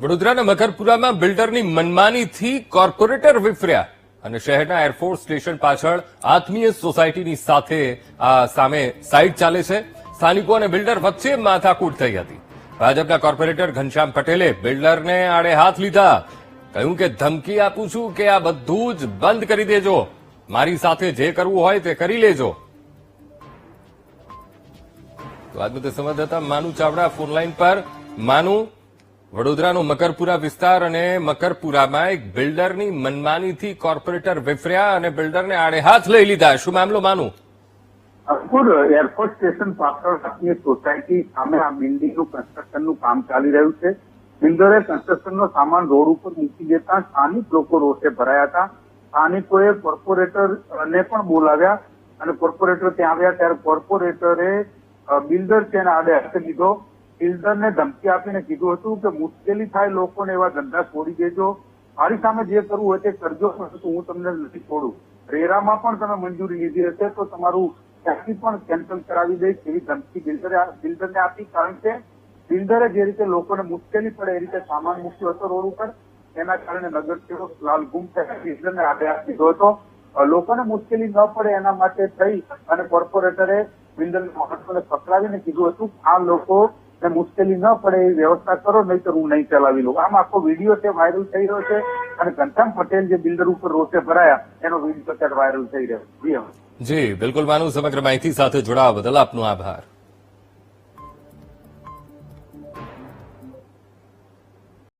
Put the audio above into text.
વડોદરાના મકરપુરામાં બિલ્ડરની મનમાનીથી કોર્પોરેટર વિફર્યા અને શહેરના એરફોર્સ સ્ટેશન પાછળ આત્મીય સોસાયટીની સાથે આ સામે સાઇટ ચાલે છે. સ્થાનિકો અને બિલ્ડર વચ્ચે માથાકૂટ થઈ હતી. ભાજપના કોર્પોરેટર ઘનશ્યામ પટેલે બિલ્ડરને આડે હાથ લીધા. કહ્યું કે, ધમકી આપું છું કે આ બધું જ બંધ કરી દેજો. મારી સાથે જે કરવું હોય તે કરી લેજો. તો આજ મુદ્દે સંવાદદાતા માનુ ચાવડા ફોનલાઈન પર. માનુ વડોદરાનો મકરપુરા વિસ્તાર અને મકરપુરામાં એક બિલ્ડરની મનમાનીથી કોર્પોરેટર વિફર્યા અને બિલ્ડરને આડે હાથ લઈ લીધા. શું મામલો, માનું? અકુર એરપોર્ટ સ્ટેશન પાછળ આત્મીય સોસાયટી સામે આ બિલ્ડિંગનું કન્સ્ટ્રક્શનનું કામ ચાલી રહ્યું છે. બિલ્ડરે કન્સ્ટ્રક્શનનો સામાન રોડ ઉપર મૂકી દેતા સ્થાનિક લોકો રોષે ભરાયા હતા. સ્થાનિકોએ કોર્પોરેટરને પણ બોલાવ્યા અને કોર્પોરેટર ત્યાં આવ્યા ત્યારે કોર્પોરેટરે બિલ્ડર તેના આડે હાથે લીધો. બિલ્ડરને ધમકી આપીને કીધું હતું કે મુશ્કેલી થાય લોકોને એવા ધંધા છોડી દેજો. મારી સામે જે કરવું હોય તે કરજો હું તમને નથી છોડું. રેરામાં પણ તમે મંજૂરી લીધી હશે તો તમારું ત્યાંથી પણ કેન્સલ કરાવી દઈશ એવી ધમકી બિલ્ડરે બિલ્ડરને આપી. કારણ કે બિલ્ડરે જે રીતે લોકોને મુશ્કેલી પડે એ રીતે સામાન મૂક્યો હતો રોડ ઉપર, એના કારણે નગરસેવક લાલ ગુમ થયા. બિલ્ડરને આડે દીધો હતો. લોકોને મુશ્કેલી ન પડે એના માટે થઈ અને કોર્પોરેટરે બિલ્ડરને મહત્વને પકડાવીને કીધું હતું. આ લોકો ને મુશ્કેલી ન પડે એ વ્યવસ્થા કરો, નહીતર હું નહીં ચલાવી લઉં. આમ આખો વીડિયો છે વાયરલ થઈ રહ્યો છે અને ઘનશ્યામ પટેલ જે બિલ્ડર ઉપર રોષે ભરાયા, એનો વીડિયો અત્યારે વાયરલ થઈ રહ્યો જી, બિલકુલ માનું સમગ્ર માહિતી સાથે જોડાવા બદલ આપનો આભાર.